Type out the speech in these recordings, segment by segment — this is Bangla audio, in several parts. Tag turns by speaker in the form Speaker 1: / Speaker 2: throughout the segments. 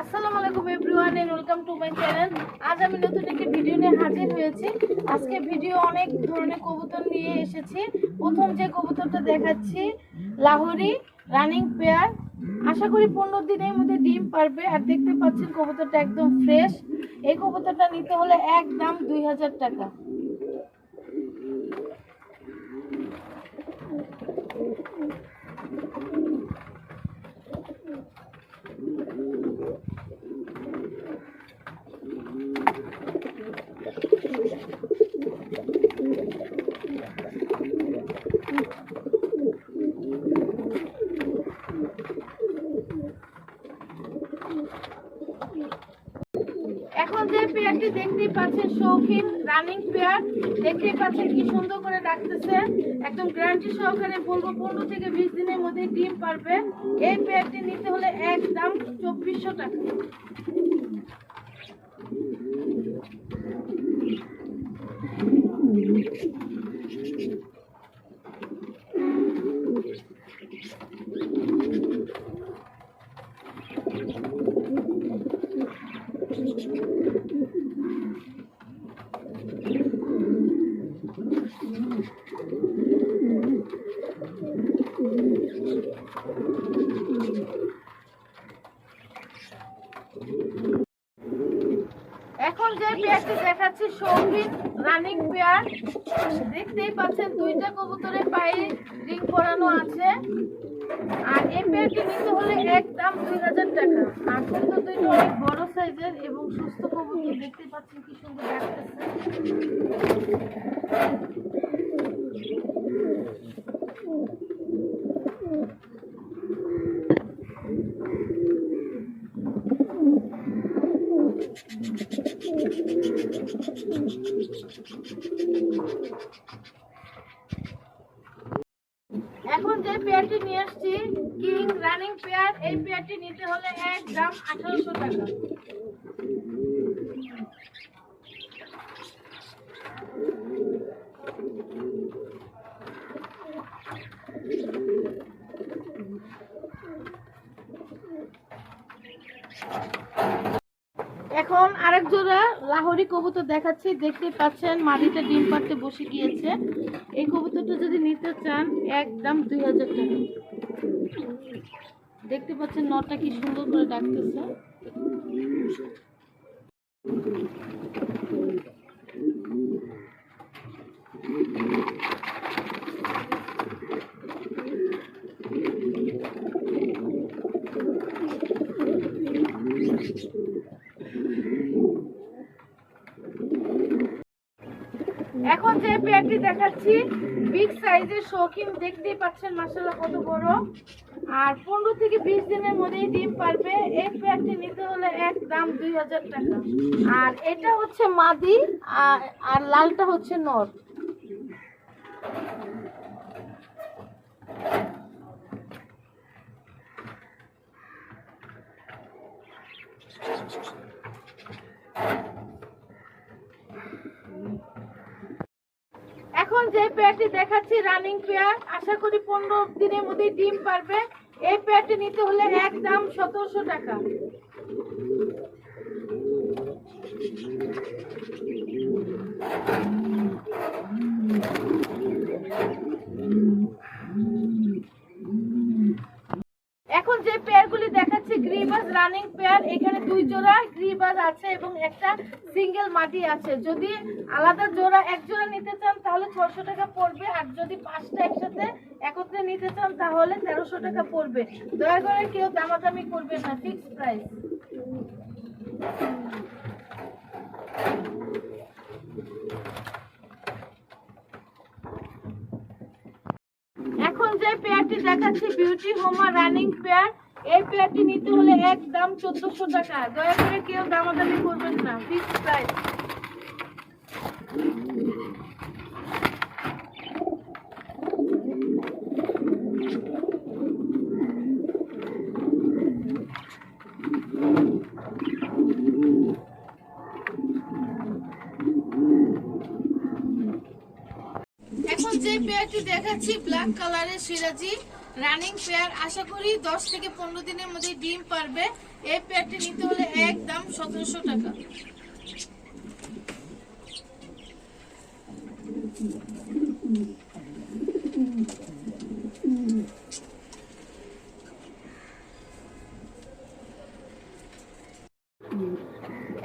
Speaker 1: আসসালামু আলাইকুম everyone welcome to my channel. আজ আমি নতুন একটি ভিডিও নিয়ে হাজির হয়েছি। আজকে ভিডিও অনেক ধরনের কবুতর নিয়ে এসেছি। প্রথম যে কবুতরটা দেখাচ্ছি, লাহোরি রানিং পেয়ার। আশা করি পনেরো দিনের মধ্যে ডিম পারবে আর দেখতে পাচ্ছেন কবুতরটা একদম ফ্রেশ। এই কবুতরটা নিতে হলে এক দাম দুই হাজার টাকা। যে পেয়ারটি দেখতেই পাচ্ছেন, শৌখিন রানিং পেয়ার। দেখতেই পাচ্ছেন কি সুন্দর করে ডাকতেছে। একদম গ্যারান্টি সহকারে বলব, পনেরো থেকে বিশ দিনের মধ্যে ডিম পারবে এই পেয়ারটি নিতে হলে একদম চব্বিশশো টাকা। এখন যে পেয়ারটি দেখাচ্ছি শৌখিন রানিং পেয়ার। দেখতেই পাচ্ছেন, দুইটা কবুতরের পায়ে রিং পরানো আছে। আর এই পেয়ারটি নিতে হলে একদম দুই হাজার টাকা। আর কিন্তু দুইটা অনেক বড় সাইজের এবং সুস্থ কবুতর। দেখতে পাচ্ছেন কি সুন্দর ডাকতেছে এখন যে পেয়ারটি নিয়ে আসছি কিং রানিং পেয়ার এই পেয়ারটি নিতে হলে এক দাম আঠারোশো টাকা। এখন আরেক জোড়া লাহোরি কবুতর দেখাচ্ছি। দেখতে পাচ্ছেন, মাটিতে ডিম পাড়তে বসে গিয়েছে। এই কবুতরটা যদি নিতে চান, একদম দুই হাজার টাকা। দেখতে পাচ্ছেন নটা কি সুন্দর করে ডাকতেছে এখন যে পেয়ারটি দেখাচ্ছি। বিগ সাইজের শৌখিন দেখতেই পাচ্ছেন মাসাল্লাহ কত বড়। আর পনেরো থেকে বিশ দিনের মধ্যেই ডিম পারবে। এই পেয়ারটি নিতে হলে এক দাম দুই হাজার টাকা। আর এটা হচ্ছে মাদি, আর লালটা হচ্ছে নর। এখন যে পেয়ারটি দেখাচ্ছি রানিং পেয়ার, আশা করি পনেরো দিনের মধ্যে ডিম পারবে। এই পেয়ারটি নিতে হলে এক দাম সতেরোশো টাকা যে পেয়ারগুলি দেখাচ্ছি গ্রিবাস রানিং পেয়ার এখানে দুই জোড়া গ্রিবাস আছে এবং একটা সিঙ্গেল মাটি আছে। যদি আলাদা জোড়া এক জোড়া নিতে চান, তাহলে ছশো টাকা পড়বে। আর যদি পাঁচটা একসাথে একত্রে নিতে চান, তাহলে তেরোশো টাকা পড়বে। দয়া করে কেউ দামাদামি করবে না ফিক্স প্রাইস এখন যে পেয়ারটি দেখাচ্ছি বিউটি হোমা রানিং পেয়ার এই পেয়ারটি নিতে হলে একদম চোদ্দশো টাকা। দয়া করে কেউ দামাদামি করবেন না ফিক্স প্রাইস এখন যে পেয়ারটি দেখাচ্ছি ব্ল্যাক কালারের সিরাজি। রানিং পেয়ার আশা করি দশ থেকে পনেরো দিনের মধ্যে ডিম পারবে। এই পেয়ারটি নিতে হলে একদম সতেরোশো টাকা।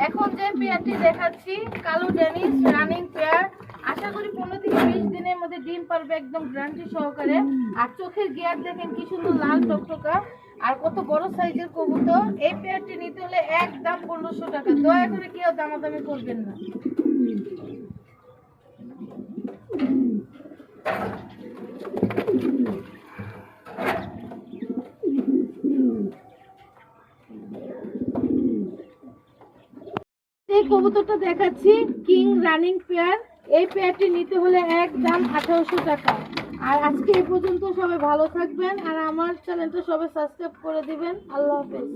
Speaker 1: এখন যে পেয়ারটি দেখাচ্ছি, কালো ডেনিস রানিং পেয়ার আশা করি পনেরো থেকে বিশ দিনের মধ্যে ডিম পারবে একদম গ্যারান্টি সহকারে। আর চোখের গিয়ার দেখেন কি সুন্দর লাল টকটকা। আর কত বড় সাইজের কবুতর, এই পেয়ারটি নিতে হলে একদম পনেরোশো টাকা। দয়া করে কেউ দামাদামি করবেন না। এই কবুতরটা দেখাচ্ছি কিং রানিং পেয়ার এই পেয়ারটি নিতে হলে এক দাম আঠারোশো টাকা। আর আজকে এই পর্যন্ত সবাই ভালো থাকবেন, আর আমার চ্যানেলটা সবাই সাবস্ক্রাইব করে দিবেন। আল্লাহ হাফেজ।